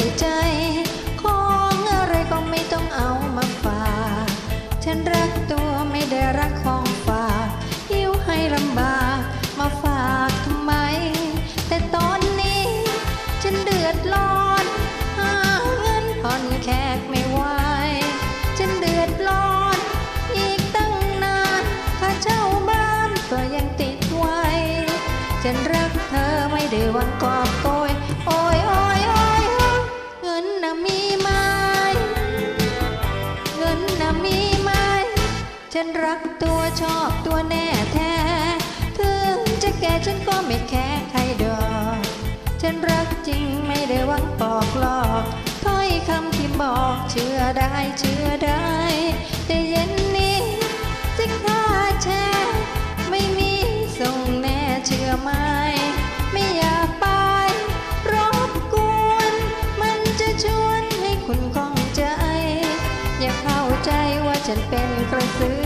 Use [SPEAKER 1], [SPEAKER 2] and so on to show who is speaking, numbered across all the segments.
[SPEAKER 1] ยใจ ของอะไรก็ไม่ต้องเอามาฝากฉันรักตัวไม่ได้รักของฝากหิวให้ลำบากมาฝากทำไม แต่ตอนนี้ฉันเดือดร้อนหาเงินผ่อนแขกไม่ไหวฉันเดือดร้อน อีกตั้งนานค่าเช่าบ้านก็ยังติดไว้ ฉันรักเธอไม่ได้วันก่อน ฉันรักตัวชอบตัวแน่แท้ ถึงจะแก่ฉันก็ไม่แค่ใครดอก ฉันรักจริงไม่ได้หวังปอกหลอกถ้อยคำที่บอกเชื่อได้เชื่อได้แต่เย็นนี้จะค่าแชร์ไม่มีส่งแน่เชื่อไหม ฉันเป็นกระสือ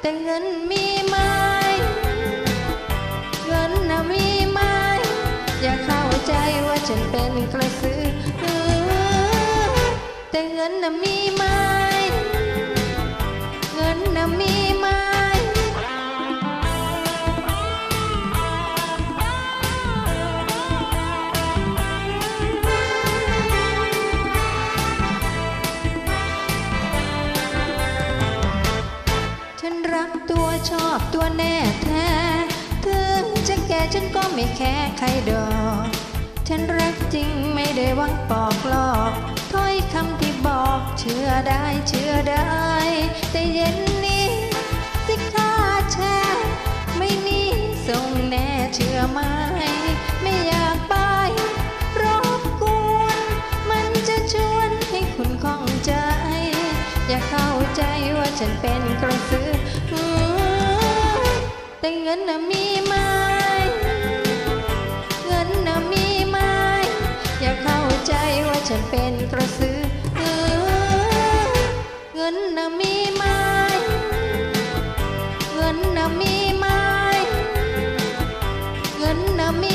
[SPEAKER 1] แต่เงินมีไหมเงินน่ะมีไหมอย่าเข้าใจว่าฉันเป็นกระสือแต่เงินน่ะมี ชอบตัวแน่แท้ถึงจะแก่ฉันก็ไม่แค่ใครดอก ฉันรักจริงไม่ได้วังปอกหลอกถ้อยคำที่บอกเชื่อได้เชื่อได้ แต่เย็นนี้สิค่าแชร์ไม่มีส่งแน่เชื่อไหมไม่อยากไปรบกวนมันจะชวนให้คุณข้องใจ อย่าเข้าใจว่าฉันเป็นกระสือ แต่เงินน่ะมีไหมเงินน่ะมีไหมอย่าเข้าใจว่าฉันเป็นกระสือเงินน่ะมีไหมเงินน่ะมีไหมเงินน่ะมี